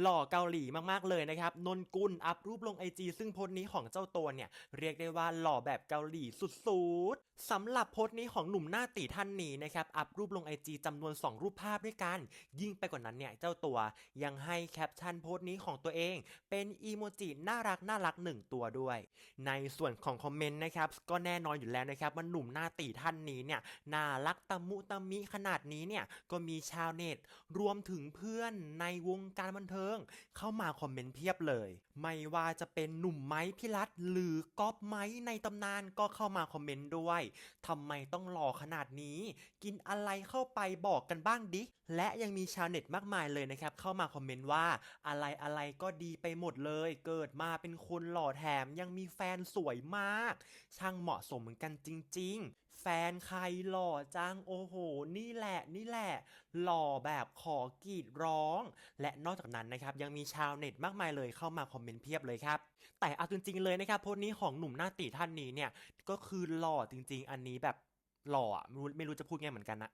หล่อเกาหลีมากๆเลยนะครับ นนกุลอัพรูปลงไอจีซึ่งโพสต์นี้ของเจ้าตัวเนี่ย เรียกได้ว่าหล่อแบบเกาหลีสุดๆสำหรับโพสต์นี้ของหนุ่มหน้าตีท่านนี้นะครับ อัพรูปลงไอจีจำนวน 2 รูปภาพด้วยกัน ยิ่งไปกว่านั้นเนี่ย เจ้าตัวยังให้แคปชั่นโพสต์นี้ของตัวเอง เป็นอีโมจิน่ารักน่ารักหนึ่งตัวด้วย ในส่วนของคอมเมนต์นะครับก็แน่นอนอยู่แล้วนะครับว่าหนุ่มหน้าตีท่านนี้เนี่ยน่ารักตะมุตะมิขนาดนี้เนี่ยก็มีชาวเน็ตรวมถึงเพื่อนในวงการบันเทิงเข้ามาคอมเมนต์เพียบเลย ไม่ว่าจะเป็นหนุ่มไม้พิรัตหรือก๊อฟไม้ในตำนานก็เข้ามาคอมเมนต์ด้วยทำไมต้องหล่อขนาดนี้ กินอะไรเข้าไปบอกกันบ้างดิ และยังมีชาวเน็ตมากมายเลยนะครับ เข้ามาคอมเมนต์ว่าอะไรอะไรก็ดีไปหมดเลย เกิดมาเป็นคนหล่อแถมยังมีแฟนสวยมาก ช่างเหมาะสมเหมือนกันจริง ๆแฟนใครหล่อจังโอ้โห นี่แหละนี่แหละ หล่อแบบขอกรีดร้อง และนอกจากนั้นนะครับยังมีชาวเน็ตมากมายเลยเข้ามาคอมเมนต์เพียบเลยครับ แต่เอาจริงๆเลยนะครับโพสต์นี้ของหนุ่มหน้าตีท่านนี้เนี่ยก็คือหล่อจริง ๆ อันนี้แบบหล่อไม่รู้ไม่รู้จะพูดไงเหมือนกันนะ